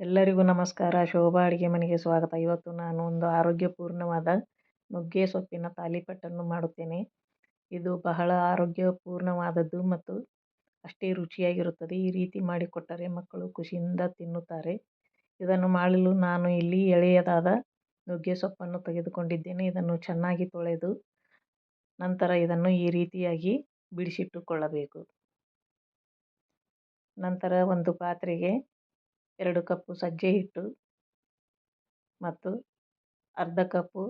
ಎಲ್ಲರಿಗೂ ನಮಸ್ಕಾರ. ಶೋಭಾ ಅಡುಗೆ ಮನೆಗೆ ಸ್ವಾಗತ. ಇವತ್ತು ನಾನು ಒಂದು ಆರೋಗ್ಯಪೂರ್ಣವಾದ ನುಗ್ಗೆ ಸೊಪ್ಪಿನ ತಾಲಿಪಟ್ಟನ್ನು ಮಾಡುತ್ತೇನೆ. ಇದು ಬಹಳ ಆರೋಗ್ಯಪೂರ್ಣವಾದದ್ದು ಮತ್ತು ಅಷ್ಟೇ ರುಚಿಯಾಗಿರುತ್ತದೆ. ಈ ರೀತಿ ಮಾಡಿಕೊಟ್ಟರೆ ಮಕ್ಕಳು ಖುಷಿಯಿಂದ ತಿನ್ನುತ್ತಾರೆ. ಇದನ್ನು ಮಾಡಲು ನಾನು ಇಲ್ಲಿ ಎಳೆಯದಾದ ನುಗ್ಗೆ ಸೊಪ್ಪನ್ನು ತೆಗೆದುಕೊಂಡಿದ್ದೇನೆ. ಇದನ್ನು ಚೆನ್ನಾಗಿ ತೊಳೆದು ನಂತರ ಇದನ್ನು ಈ ರೀತಿಯಾಗಿ ಬಿಡಿಸಿಟ್ಟುಕೊಳ್ಳಬೇಕು. ನಂತರ ಒಂದು ಪಾತ್ರೆಗೆ ಎರಡು ಕಪ್ಪು ಸಜ್ಜೆ ಹಿಟ್ಟು ಮತ್ತು ಅರ್ಧ ಕಪ್ಪು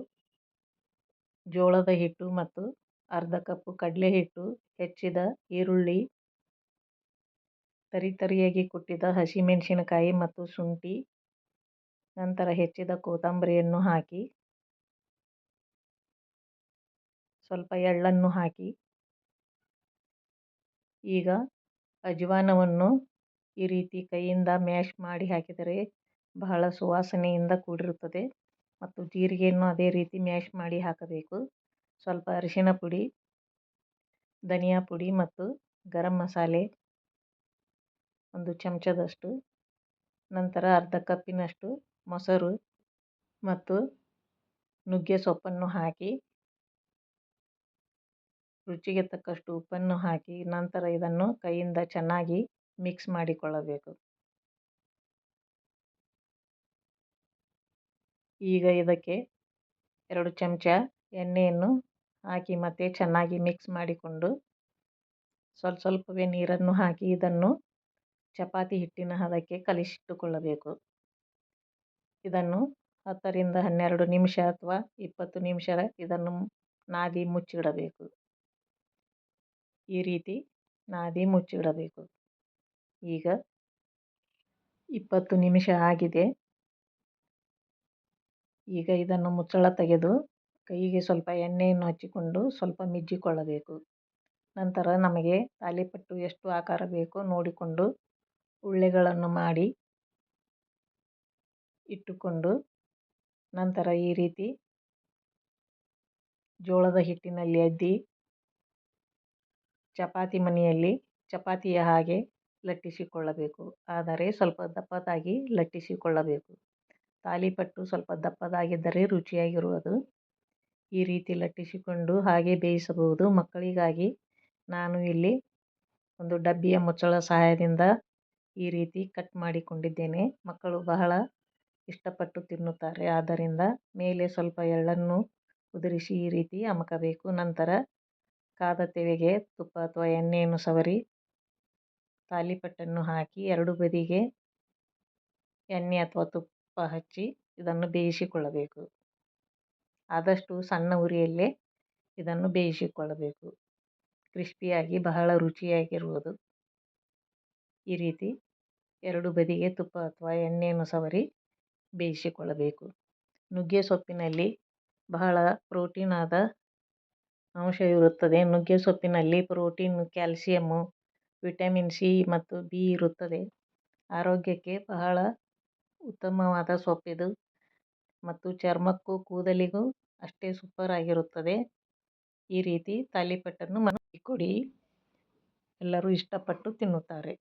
ಜೋಳದ ಹಿಟ್ಟು ಮತ್ತು ಅರ್ಧ ಕಪ್ಪು ಕಡಲೆ ಹಿಟ್ಟು ಹೆಚ್ಚಿದ ಈರುಳ್ಳಿ ತರಿತರಿಯಾಗಿ ಕುಟ್ಟಿದ ಹಸಿಮೆಣಸಿನಕಾಯಿ ಮತ್ತು ಶುಂಠಿ, ನಂತರ ಹೆಚ್ಚಿದ ಕೊತ್ತಂಬರಿಯನ್ನು ಹಾಕಿ, ಸ್ವಲ್ಪ ಎಳ್ಳನ್ನು ಹಾಕಿ, ಈಗ ಅಜ್ವಾನವನ್ನು ಈ ರೀತಿ ಕೈಯಿಂದ ಮ್ಯಾಶ್ ಮಾಡಿ ಹಾಕಿದರೆ ಬಹಳ ಸುವಾಸನೆಯಿಂದ ಕೂಡಿರುತ್ತದೆ. ಮತ್ತು ಜೀರಿಗೆಯನ್ನು ಅದೇ ರೀತಿ ಮ್ಯಾಶ್ ಮಾಡಿ ಹಾಕಬೇಕು. ಸ್ವಲ್ಪ ಅರಿಶಿನ ಪುಡಿ, ಧನಿಯಾ ಪುಡಿ ಮತ್ತು ಗರಂ ಮಸಾಲೆ ಒಂದು ಚಮಚದಷ್ಟು, ನಂತರ ಅರ್ಧ ಕಪ್ಪಿನಷ್ಟು ಮೊಸರು ಮತ್ತು ನುಗ್ಗೆ ಸೊಪ್ಪನ್ನು ಹಾಕಿ, ರುಚಿಗೆ ತಕ್ಕಷ್ಟು ಉಪ್ಪನ್ನು ಹಾಕಿ, ನಂತರ ಇದನ್ನು ಕೈಯಿಂದ ಚೆನ್ನಾಗಿ ಮಿಕ್ಸ್ ಮಾಡಿಕೊಳ್ಳಬೇಕು. ಈಗ ಇದಕ್ಕೆ ಎರಡು ಚಮಚ ಎಣ್ಣೆಯನ್ನು ಹಾಕಿ ಮತ್ತೆ ಚೆನ್ನಾಗಿ ಮಿಕ್ಸ್ ಮಾಡಿಕೊಂಡು ಸ್ವಲ್ಪ ಸ್ವಲ್ಪವೇ ನೀರನ್ನು ಹಾಕಿ ಇದನ್ನು ಚಪಾತಿ ಹಿಟ್ಟಿನ ಹದಕ್ಕೆ ಕಲಿಸಿಟ್ಟುಕೊಳ್ಳಬೇಕು. ಇದನ್ನು ಹತ್ತರಿಂದ ಹನ್ನೆರಡು ನಿಮಿಷ ಅಥವಾ ಇಪ್ಪತ್ತು ನಿಮಿಷ ಇದನ್ನು ನಾದಿ ಮುಚ್ಚಿಡಬೇಕು. ಈ ರೀತಿ ನಾದಿ ಮುಚ್ಚಿಡಬೇಕು. ಈಗ ಇಪ್ಪತ್ತು ನಿಮಿಷ ಆಗಿದೆ. ಈಗ ಇದನ್ನು ಮುಚ್ಚಳ ತೆಗೆದು ಕೈಗೆ ಸ್ವಲ್ಪ ಎಣ್ಣೆಯನ್ನು ಹಚ್ಚಿಕೊಂಡು ಸ್ವಲ್ಪ ಮಿಜ್ಜಿಕೊಳ್ಳಬೇಕು. ನಂತರ ನಮಗೆ ತಾಲಿಪಟ್ಟು ಎಷ್ಟು ಆಕಾರ ಬೇಕೋ ನೋಡಿಕೊಂಡು ಉಳ್ಳೆಗಳನ್ನು ಮಾಡಿ ಇಟ್ಟುಕೊಂಡು ನಂತರ ಈ ರೀತಿ ಜೋಳದ ಹಿಟ್ಟಿನಲ್ಲಿ ಅದ್ದಿ, ಚಪಾತಿ ಮನೆಯಲ್ಲಿ ಚಪಾತಿಯ ಹಾಗೆ ಲಟ್ಟಿಸಿಕೊಳ್ಳಬೇಕು. ಆದರೆ ಸ್ವಲ್ಪ ದಪ್ಪದಾಗಿ ಲಟ್ಟಿಸಿಕೊಳ್ಳಬೇಕು. ತಾಲಿಪಟ್ಟು ಸ್ವಲ್ಪ ದಪ್ಪದಾಗಿದ್ದರೆ ರುಚಿಯಾಗಿರುವುದು. ಈ ರೀತಿ ಲಟ್ಟಿಸಿಕೊಂಡು ಹಾಗೆ ಬೇಯಿಸಬಹುದು. ಮಕ್ಕಳಿಗಾಗಿ ನಾನು ಇಲ್ಲಿ ಒಂದು ಡಬ್ಬಿಯ ಮುಚ್ಚಳ ಸಹಾಯದಿಂದ ಈ ರೀತಿ ಕಟ್ ಮಾಡಿಕೊಂಡಿದ್ದೇನೆ. ಮಕ್ಕಳು ಬಹಳ ಇಷ್ಟಪಟ್ಟು ತಿನ್ನುತ್ತಾರೆ. ಆದ್ದರಿಂದ ಮೇಲೆ ಸ್ವಲ್ಪ ಎಳ್ಳನ್ನು ಉದುರಿಸಿ ಈ ರೀತಿ ಅಮಕಬೇಕು. ನಂತರ ಕಾದ ತೆವೆಗೆ ತುಪ್ಪ ಅಥವಾ ಎಣ್ಣೆಯನ್ನು ಸವರಿ ತಾಲಿಪಟ್ಟನ್ನು ಹಾಕಿ ಎರಡು ಬದಿಗೆ ಎಣ್ಣೆ ಅಥವಾ ತುಪ್ಪ ಹಚ್ಚಿ ಇದನ್ನು ಬೇಯಿಸಿಕೊಳ್ಳಬೇಕು. ಆದಷ್ಟು ಸಣ್ಣ ಉರಿಯಲ್ಲೇ ಇದನ್ನು ಬೇಯಿಸಿಕೊಳ್ಳಬೇಕು. ಕ್ರಿಸ್ಪಿಯಾಗಿ ಬಹಳ ರುಚಿಯಾಗಿರುವುದು. ಈ ರೀತಿ ಎರಡು ಬದಿಗೆ ತುಪ್ಪ ಅಥವಾ ಎಣ್ಣೆಯನ್ನು ಸವರಿ ಬೇಯಿಸಿಕೊಳ್ಳಬೇಕು. ನುಗ್ಗೆ ಸೊಪ್ಪಿನಲ್ಲಿ ಬಹಳ ಪ್ರೋಟೀನ್ ಆದ ಅಂಶ ಇರುತ್ತದೆ. ನುಗ್ಗೆ ಸೊಪ್ಪಿನಲ್ಲಿ ಪ್ರೋಟೀನ್, ಕ್ಯಾಲ್ಸಿಯಮ್ಮು ವಿಟಮಿನ್ ಸಿ ಮತ್ತು ಬಿ ಇರುತ್ತದೆ. ಆರೋಗ್ಯಕ್ಕೆ ಬಹಳ ಉತ್ತಮವಾದ ಸೊಪ್ಪಿದು ಮತ್ತು ಚರ್ಮಕ್ಕೂ ಕೂದಲಿಗೂ ಅಷ್ಟೇ ಸೂಪರ್ ಆಗಿರುತ್ತದೆ. ಈ ರೀತಿ ತಾಲಿಪಟ್ಟನ್ನು ಮನೆಯಲ್ಲಿ ಕೊಡಿ. ಎಲ್ಲರೂ ಇಷ್ಟಪಟ್ಟು ತಿನ್ನುತ್ತಾರೆ.